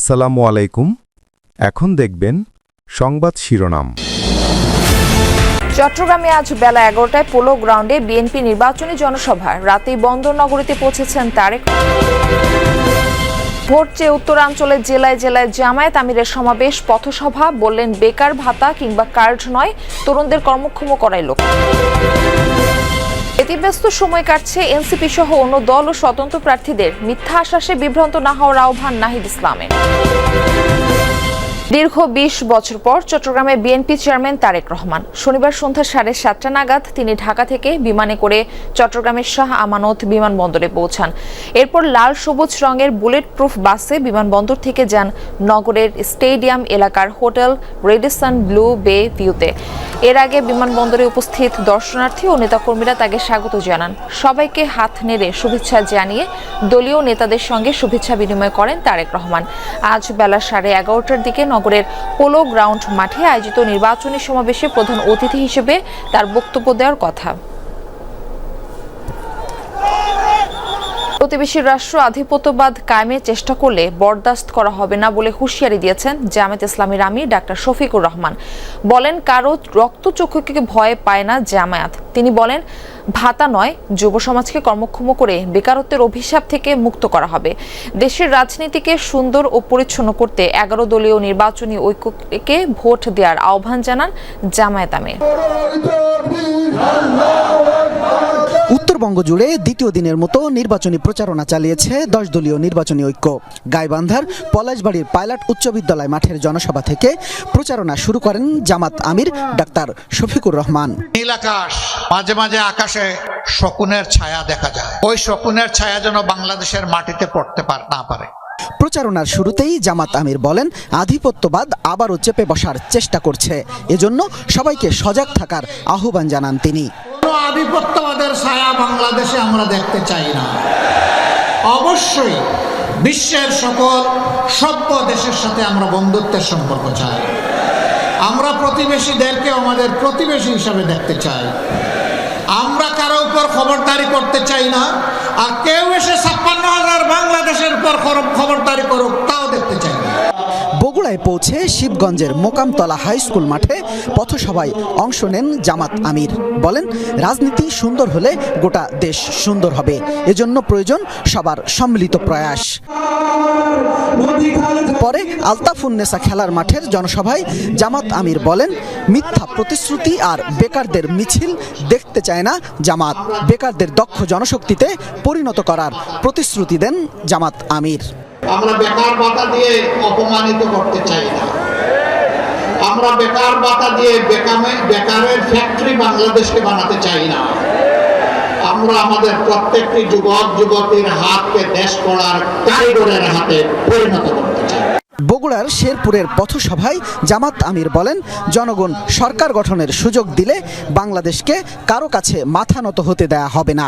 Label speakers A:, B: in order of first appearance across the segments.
A: আসসালামু আলাইকুম। এখন দেখবেন সংবাদ শিরোনাম।
B: চট্টগ্রামে আজ বেলা এগারোটায় পোলো গ্রাউন্ডে বিএনপি নির্বাচনী জনসভা। রাতেই বন্দরনগরীতে পৌঁছেছেন তারেক। ভোট চেয়ে উত্তরাঞ্চলের জেলায় জেলায় জামায়াত আমিরের সমাবেশ, পথসভা, বললেন বেকার ভাতা কিংবা কার্ড নয়, তরুণদের কর্মক্ষম করাই লোক। ব্যতিব্যস্ত সময় কাটছে এনসিপি সহ অন্য দল ও স্বতন্ত্র প্রার্থীদের। মিথ্যা আশ্বাসে বিভ্রান্ত না হওয়ার আহ্বান নাহিদ ইসলামের। দীর্ঘ বিশ বছর পর চট্টগ্রামে বিএনপি চেয়ারম্যান তারেক রহমান। শনিবার সন্ধ্যা সাড়ে সাতটা নাগাদ তিনি ঢাকা থেকে বিমানে করে চট্টগ্রামের শাহ আমানত বিমানবন্দরে পৌঁছান। এরপর লাল সবুজ রঙের বুলেট প্রুফ বাসে বিমানবন্দর থেকে যান নগরের স্টেডিয়াম এলাকার হোটেল রেডিসন ব্লু বে ভিউতে। এর আগে বিমানবন্দরে উপস্থিত দর্শনার্থী ও নেতাকর্মীরা তাকে স্বাগত জানান। সবাইকে হাত নেড়ে শুভেচ্ছা জানিয়ে দলীয় নেতাদের সঙ্গে শুভেচ্ছা বিনিময় করেন তারেক রহমান। আজ বেলা সাড়ে এগারোটার দিকে নগরের পোলো গ্রাউন্ড মাঠে আয়োজিত নির্বাচনী সমাবেশে প্রধান অতিথি হিসেবে তার বক্তব্য দেওয়ার কথা। প্রতিবেশী রাষ্ট্র আধিপত্যবাদ কায়েমের চেষ্টা করলে বরদাস্ত করা হবে না বলে হুঁশিয়ারি দিয়েছেন জামায়াত ইসলামীর আমির ডাক্তার শফিকুর রহমান। বলেন, কারও রক্তচক্ষুকে ভয় পায় না জামায়াত। তিনি বলেন, ভাতা নয়, যুব সমাজকে কর্মক্ষম করে বেকারত্বের অভিশাপ থেকে মুক্ত করা হবে। দেশের রাজনীতিকে সুন্দর ও পরিচ্ছন্ন করতে এগারো দলীয় নির্বাচনী ঐক্যকে ভোট দেওয়ার আহ্বান জানান জামায়াত আমির।
C: উত্তরবঙ্গ জুড়ে দ্বিতীয় দিনের মতো নির্বাচনী প্রচারণা চালিয়েছে দশ দলীয় নির্বাচনী ঐক্য। গাইবান্ধার পলাশবাড়ির পাইলট উচ্চ বিদ্যালয় মাঠের জনসভা থেকে প্রচারণা শুরু করেন জামাত আমির ডাক্তার শফিকুর রহমান।
D: নীল আকাশ মাঝে মাঝে আকাশে শকুনের ছায়া দেখা যায়। ওই শকুনের ছায়া যেন বাংলাদেশের মাটিতে পড়তে পার না পারে।
C: প্রচারণার শুরুতেই জামাত আমির বলেন আধিপত্যবাদ আবারও চেপে বসার চেষ্টা করছে। এজন্য সবাইকে সজাগ থাকার আহ্বান জানান তিনি।
D: আধিপত্যবাদের ছায়া বাংলাদেশে আমরা দেখতে চাই না। অবশ্যই বিশ্বের সকল সভ্য দেশের সাথে আমরা বন্ধুত্বের সম্পর্ক চাই। আমরা প্রতিবেশীদেরকে আমাদের প্রতিবেশী হিসাবে দেখতে চাই। আমরা কারও উপর খবরদারি করতে চাই না। আর কেউ এসে ছাপ্পান্ন হাজার বাংলাদেশের উপর খবর-
C: বগুড়ায় পৌঁছে শিবগঞ্জের মোকামতলা হাই স্কুল মাঠে পথসভায় অংশ নেন জামাত আমির। বলেন, রাজনীতি সুন্দর হলে গোটা দেশ সুন্দর হবে। এজন্য প্রয়োজন সবার সম্মিলিত প্রয়াস। পরে আলতাফুন্নেসা খেলার মাঠের জনসভায় জামাত আমির বলেন, মিথ্যা প্রতিশ্রুতি আর বেকারদের মিছিল দেখতে চায় না জামাত। বেকারদের দক্ষ জনশক্তিতে পরিণত করার প্রতিশ্রুতি দেন জামাত আমির।
D: আমরা বেকার ভাতা দিয়ে অপমানিত করতে চাই না। আমরা বেকার ভাতা দিয়ে বেকামে বেকারের ফ্যাক্টরি বাংলাদেশকে বানাতে চাই না। আমরা আমাদের প্রত্যেকটি যুবক যুবতীর হাতকে দেশ করার কারিগরের হাতে পরিণত করতে চাই।
C: বগুড়ার শেরপুরের পথসভায় জামাত আমির বলেন জনগণ সরকার গঠনের সুযোগ দিলে বাংলাদেশকে কারও কাছে মাথা নত হতে দেয়া হবে না।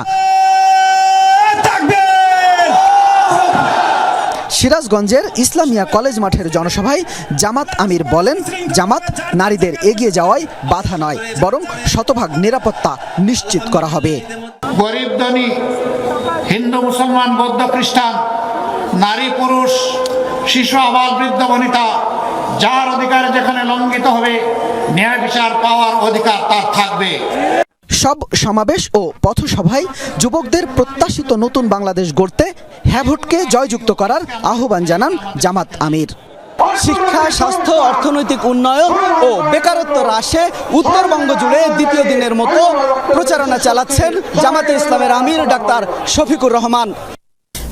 C: সিরাজগঞ্জের ইসলামিয়া কলেজ মাঠের জনসভায় জামাত আমির বলেন, জামাত নারীদের এগিয়ে যাওয়ায় বাধা নয়, বরং শতভাগ নিরাপত্তা নিশ্চিত করা হবে।
D: হিন্দু, মুসলমান, বৌদ্ধ, খ্রিস্টান, নারী, পুরুষ, শিশু, আবাল, বৃদ্ধ, বনিতা, যার অধিকার যেখানে লঙ্ঘিত হবে, ন্যায় বিচার পাওয়ার অধিকার তার থাকবে।
C: সব সমাবেশ ও পথসভায় যুবকদের প্রত্যাশিত নতুন বাংলাদেশ গড়তে হ্যাভোটকে জয়যুক্ত করার আহ্বান জানান জামাত আমির। শিক্ষা, স্বাস্থ্য, অর্থনৈতিক উন্নয়ন ও বেকারত্ব হ্রাসে উত্তরবঙ্গ জুড়ে দ্বিতীয় দিনের মতো প্রচারণা চালাচ্ছেন জামাতে ইসলামের আমির ডাক্তার শফিকুর রহমান।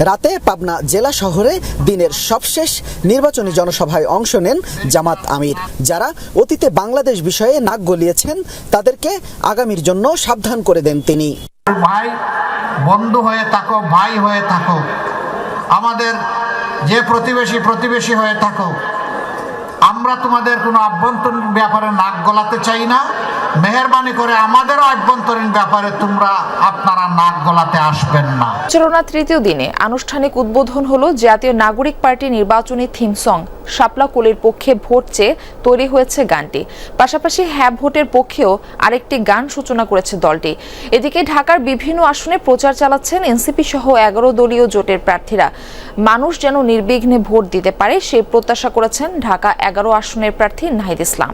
C: রাতে পাবনা জেলা শহরে দিনের সবশেষ নির্বাচনী জনসভায় অংশ নেন জামাত আমির। যারা অতীতে বাংলাদেশ বিষয়ে নাক গলিয়েছেন, তাদেরকে আগামীর জন্য সাবধান করে দেন তিনি।
D: ভাই বন্ধু হয়ে থাকো, ভাই হয়ে থাকো। আমাদের যে প্রতিবেশী প্রতিবেশী হয়ে থাকো আমরা তোমাদের কোনো আভ্যন্তরীণ ব্যাপারে নাক গলাতে চাই না। মেহরবানি করে আমাদেরও আভ্যন্তরীণ ব্যাপারে তোমরা আপনারা নাক গলাতে আসবেন না।
B: চরণা তৃতীয় দিনে আনুষ্ঠানিক উদ্বোধন হলো জাতীয় নাগরিক পার্টি নির্বাচনী থিম সং শাপলা কোলের পক্ষে ভোট চেয়ে তৈরি হয়েছে গানটি। পাশাপাশি হ্যাঁ ভোটের পক্ষেও আরেকটি গান সূচনা করেছে দলটি। এদিকে ঢাকার বিভিন্ন আসনে প্রচার চালাচ্ছেন এনসিপি সহ এগারো দলীয় জোটের প্রার্থীরা। মানুষ যেন নির্বিঘ্নে ভোট দিতে পারে সে প্রত্যাশা করেছেন ঢাকা এগারো আসনের প্রার্থী নাহিদ ইসলাম।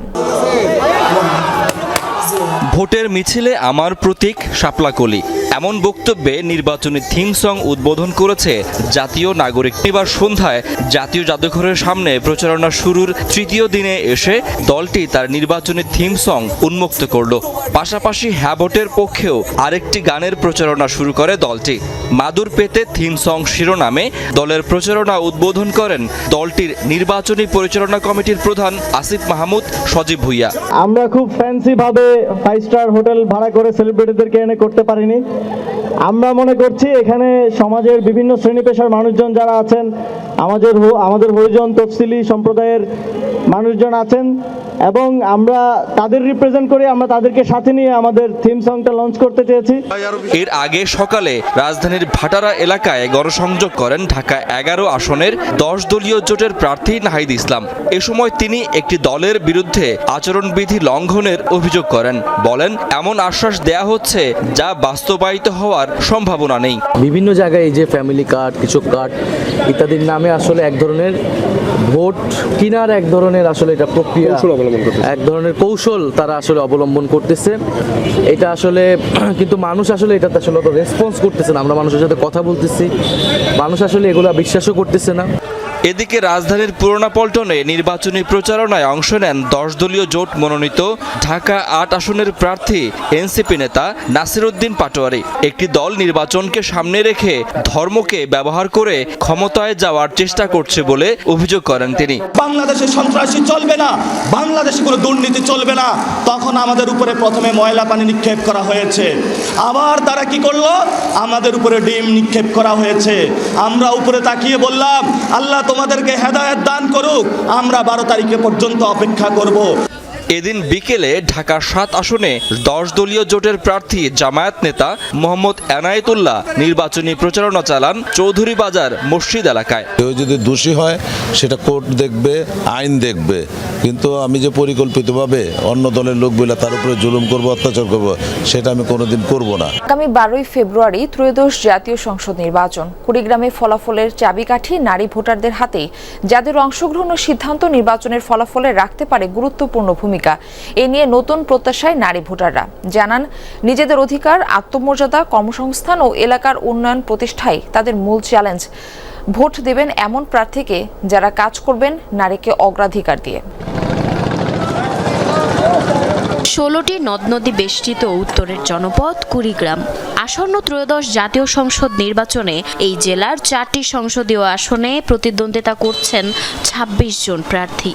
E: ভোটের মিছিলে আমার প্রতীক শাপলাকলি। এমন বক্তব্যে নির্বাচনী থিম সং উদ্বোধন করেছে জাতীয় নাগরিক। এবার সন্ধ্যায় জাতীয় জাদুঘরের সামনে প্রচারণা শুরুর তৃতীয় দিনে এসে দলটি তার নির্বাচনী থিম সং উন্মুক্ত করল। পাশাপাশি হ্যাঁ ভোটের পক্ষেও আরেকটি গানের প্রচারণা শুরু করে দলটি। মাদুর পেতে থিম সং শিরোনামে দলের প্রচারণা উদ্বোধন করেন দলটির নির্বাচনী পরিচালনা কমিটির প্রধান আসিফ মাহমুদ সজীব ভুইয়া।
F: আমরা খুব ফ্যান্সি ভাবে ফাইভ স্টার হোটেল ভাড়া করে সেলিব্রিটিদেরকে এনে করতে পারিনি। আমরা মনে করছি এখানে সমাজের বিভিন্ন শ্রেণি পেশার মানুষজন যারা আছেন আমাদের হো- আমাদের হরিজন তফসিলি সম্প্রদায়ের মানুষজন আছেন এবং আমরা তাদের রিপ্রেজেন্ট করে আমরা তাদেরকে সাথে নিয়ে আমাদের থিম সংটা লঞ্চ করতে চেয়েছি।
E: এর আগে সকালে রাজধানীর ভাটারা এলাকায় গণসংযোগ করেন ঢাকা এগারো আসনের দশ দলীয় জোটের প্রার্থী নাহিদ ইসলাম। এ সময় তিনি একটি দলের বিরুদ্ধে আচরণবিধি লঙ্ঘনের অভিযোগ করেন। বলেন এমন আশ্বাস দেয়া হচ্ছে যা বাস্তবায়িত হওয়ার সম্ভাবনা নেই।
G: বিভিন্ন জায়গায় এই যে ফ্যামিলি কার্ড কিছু কার্ড ইত্যাদির নামে আসলে এক ধরনের ভোট কিনার এক ধরনের আসলে এটা প্রক্রিয়া এক ধরনের কৌশল তারা আসলে অবলম্বন করতেছে। এটা আসলে কিন্তু মানুষ আসলে এটাতে আসলে অত রেসপন্স করতেছে না। আমরা মানুষের সাথে কথা বলতেছি। মানুষ আসলে এগুলো বিশ্বাসও করতেছে না।
E: এদিকে রাজধানীর পুরোনা পল্টনে নির্বাচনী প্রচারণায় অংশ নেন দশ দলীয় জোট মনোনীত ঢাকা আট আসনের প্রার্থী এনসিপি নেতা নাসিরুদ্দিন পাটোয়ারি। একটি দল নির্বাচনকে সামনে রেখে ধর্মকে ব্যবহার করে ক্ষমতায় যাওয়ার চেষ্টা করছে বলে অভিযোগ করেন তিনি।
H: বাংলাদেশে সন্ত্রাসী চলবে না, বাংলাদেশে কোনো দুর্নীতি চলবে না। তখন আমাদের উপরে প্রথমে ময়লা পানি নিক্ষেপ করা হয়েছে। আবার তারা কি করল? আমাদের উপরে ডিম নিক্ষেপ করা হয়েছে। আমরা উপরে তাকিয়ে বললাম, আল্লাহ তোমাদেরকে হেদায়ত দান করুক আমরা বারো তারিখে পর্যন্ত অপেক্ষা করব।
E: এদিন বিকেলে ঢাকার সাত আসনে দশ দলীয় জোটের প্রার্থী জামায়াত নেতা মোহাম্মদ এনায়েতুল্লাহ নির্বাচনী প্রচারণা চালান চৌধুরী বাজার মসজিদ এলাকায়।
I: কেউ যদি দোষী হয় সেটা কোর্ট দেখবে আইন দেখবে। কিন্তু আমি যে পরিকল্পিতভাবে অন্য দলের লোক বলে তার উপরে জুলুম করব, অত্যাচার করব, সেটা আমি কোনোদিন করব না।
B: আগামী বারোই ফেব্রুয়ারি ত্রয়োদশ জাতীয় সংসদ নির্বাচন। কুড়িগ্রামে ফলাফলের চাবিকাঠি নারী ভোটারদের হাতেই যাদের অংশগ্রহণ ও সিদ্ধান্ত নির্বাচনের ফলাফলে রাখতে পারে গুরুত্বপূর্ণ ভূমিকা। এ নিয়ে নতুন প্রত্যাশায় নারী ভোটাররা। জানান, নিজেদের অধিকার, আত্মমর্যাদা, কর্মসংস্থান ও এলাকার উন্নয়ন প্রতিষ্ঠায় তাদের মূল চ্যালেঞ্জ। ভোট দেবেন এমন প্রার্থীকে যারা কাজ করবেন নারীকে অগ্রাধিকার দিয়ে।
J: ষোলোটি নদ নদী বেষ্টিত উত্তরের জনপদ কুড়িগ্রাম। আসন্ন ত্রয়োদশ জাতীয় সংসদ নির্বাচনে এই জেলার চারটি সংসদীয় আসনে প্রতিদ্বন্দ্বিতা করছেন ২৬ জন প্রার্থী।